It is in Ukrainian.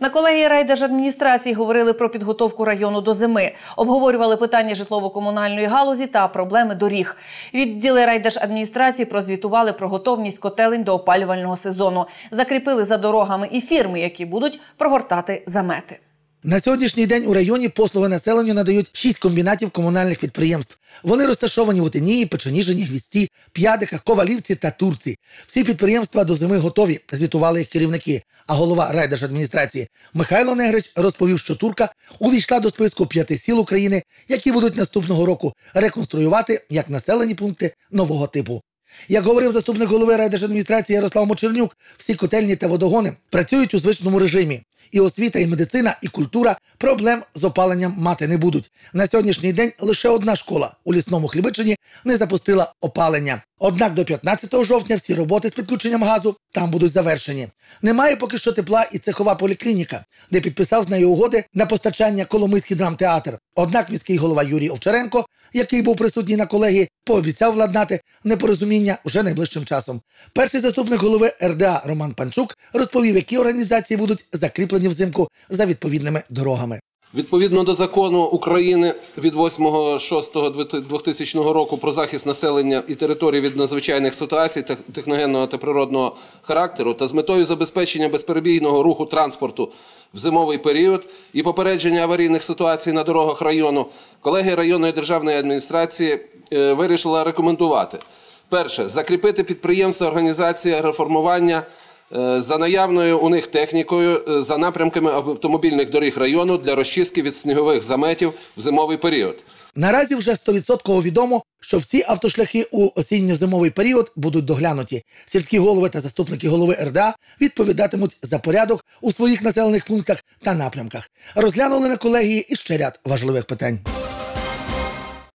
На колегії райдержадміністрації говорили про підготовку району до зими, обговорювали питання житлово-комунальної галузі та проблеми доріг. Відділи райдержадміністрації прозвітували про готовність котелень до опалювального сезону, закріпили за дорогами і фірми, які будуть прогортати замети. На сьогоднішній день у районі послуги населенню надають шість комбінатів комунальних підприємств. Вони розташовані в Отинії, Печеніжині, Гвісті, П'ядиках, Ковалівці та Турці. Всі підприємства до зими готові, звітували їх керівники. А голова райдержадміністрації Михайло Негрич розповів, що турка увійшла до списку п'яти сіл України, які будуть наступного року реконструювати як населені пункти нового типу. Як говорив заступник голови райдержадміністрації Ярослав Мочернюк, всі котельні та водогони працюють у звичному режимі. І освіта, і медицина, і культура проблем з опаленням мати не будуть. На сьогоднішній день лише одна школа у лісному Хлібичині не запустила опалення. Однак до 15 жовтня всі роботи з підключенням газу там будуть завершені. Немає поки що тепла і цехова поліклініка, де підписав з нею угоди на постачання Коломийський драмтеатр. Однак міський голова Юрій Овчаренко, який був присутній на колегії, пообіцяв владнати непорозуміння вже найближчим часом. Перший заступник голови РДА Роман Панчук розповів, які організації будуть закріплені взимку за відповідними дорогами. Відповідно до закону України від 8.6.2000 року про захист населення і території від надзвичайних ситуацій техногенного та природного характеру та з метою забезпечення безперебійного руху транспорту в зимовий період і попередження аварійних ситуацій на дорогах району, колегія районної державної адміністрації е, вирішила рекомендувати. Перше, закріпити підприємства організація реформування за наявною у них технікою е, за напрямками автомобільних доріг району для розчистки від снігових заметів в зимовий період. Наразі вже 100% відомо, що всі автошляхи у осінньо-зимовий період будуть доглянуті. Сільські голови та заступники голови РДА відповідатимуть за порядок у своїх населених пунктах та напрямках. Розглянули на колегії і ще ряд важливих питань.